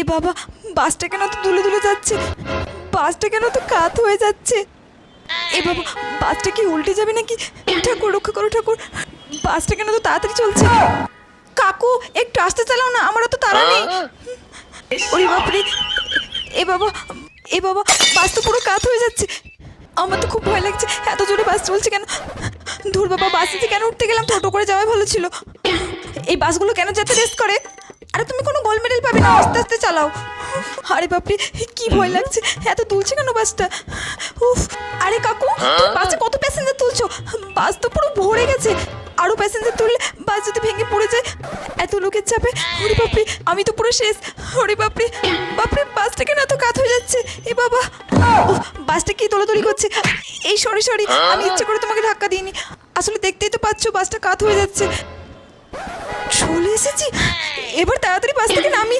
এ বাবা, বাসটা কেন তো দুলে দুলে যাচ্ছে? বাসটা কেন তো কাত হয়ে যাচ্ছে? এ বাবা, বাসটা কি উল্টে যাবে নাকি? ঠাকুর, রক্ষা করো ঠাকুর। বাসটা কেন তো তাড়াতাড়ি চলছে? কাকু, একটু আসতে চালাও না আমারও তো তাড়া নেই। ওরে বাপরে, এ বাবা এ বাবা, বাস তো পুরো কাত হয়ে যাচ্ছে। আমার তো খুব ভয় লাগছে, এত জোরে বাস চলছে কেন? ধুর বাবা, বাসে কেন উঠতে গেলাম, টোটো করে যাওয়াই ভালো ছিল। এই বাসগুলো কেন যেতে রেস্ট করে? আরে তুমি কোনো মেডেল পাবে না আস্তে আস্তে চালাও। আরে বাপরে কি ভয় লাগছে। এত তুলছে কেন বাসটা? উফ আরে কাকু তুমি বাসে কত প্যাসেঞ্জার তুলছো? বাস তো পুরো ভরে গেছে। আরও প্যাসেঞ্জার তুললে বাস যদি ভেঙে পড়ে যায় এত লোকের চাপে? ওরে বাপরে আমি তো পুরো শেষ। ওরে বাপরে বাপরে বাসটা কেন এত কাত হয়ে যাচ্ছে। এ বাবা বাসটা কি দোলাদলি করছে? এই সরি সরি আমি ইচ্ছে করে তোমাকে ধাক্কা দিইনি। আসলে দেখতেই তো পাচ্ছ বাসটা কাত হয়ে যাচ্ছে। এবার তাড়াতাড়ি বাস থেকে নামি।